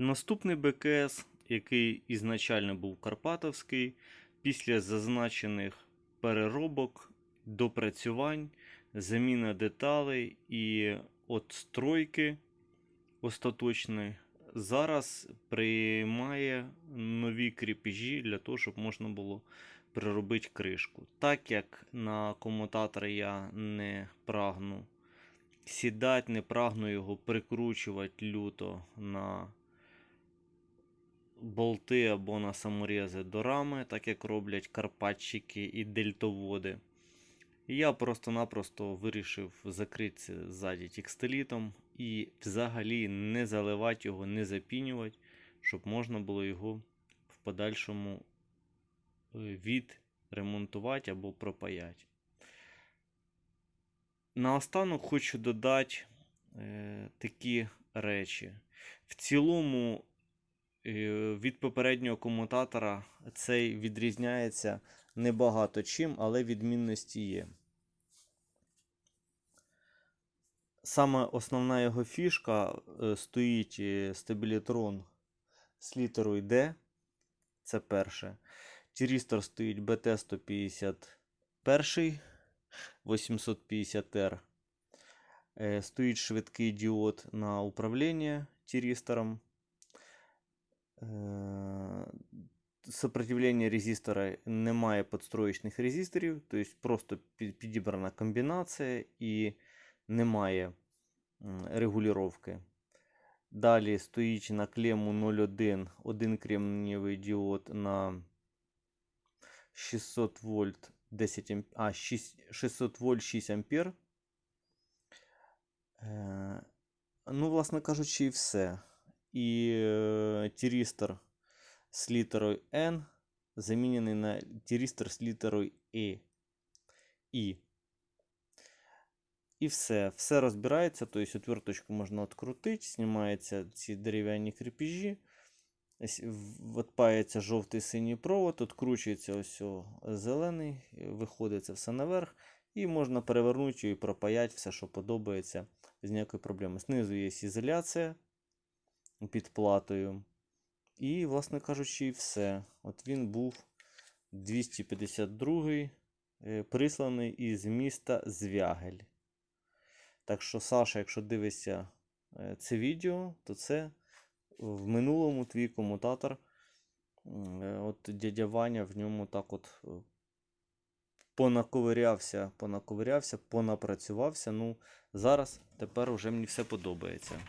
Наступний БКС, який ізначально був Карпатовський, після зазначених переробок, допрацювань, заміна деталей і от стройки остаточної, зараз приймає нові кріпежі для того, щоб можна було приробити кришку. Так як на комутатор я не прагну сідати, не прагну його прикручувати люто на болти або на саморези до рами, так як роблять карпатчики і дельтоводи. І Я просто-напросто вирішив закрити ззаді текстилітом і взагалі не заливати його, не запінювати, щоб можна було його в подальшому е, відремонтувати або пропаяти. Наостанок хочу додати е, такі речі. В цілому, від попереднього комутатора цей відрізняється небагато чим, але відмінності є. Саме основна його фішка е, стоїть е, стабілітрон з літерою D. Це перше. Тірістор стоїть BT151 850R. Е, Стоїть швидкий діод на управління тірістором. Е, Сопротивлення резистора немає підстроєчних резисторів, тобто просто підібрана комбінація і немає регулювання. Далі стоїть на клему 01 один кремнієвий діод на 600 вольт 10 амп... а, 6, 600 вольт 6 ампер. Е, ну, власне кажучи, і все. І е, тірістор з літерою N замінений на тірістор з літерою E. І. І все. Все розбирається, тобто отверточку можна відкрутити, знімаються ці дерев'яні кріпежі. Відпається жовтий синій провод, відкручується ось зелений, виходить це все наверх, і можна перевернути і пропаяти все, що подобається, без ніякої проблеми. Знизу є ізоляція під платою. І, власне кажучи, все. От він був 252 е, присланий із міста Звягель. Так що, Саша, якщо дивишся е, це відео, то це в минулому твій комутатор. е, От дядя Ваня в ньому так от понаковирявся, понаковирявся, понапрацювався. Ну, зараз тепер уже мені все подобається.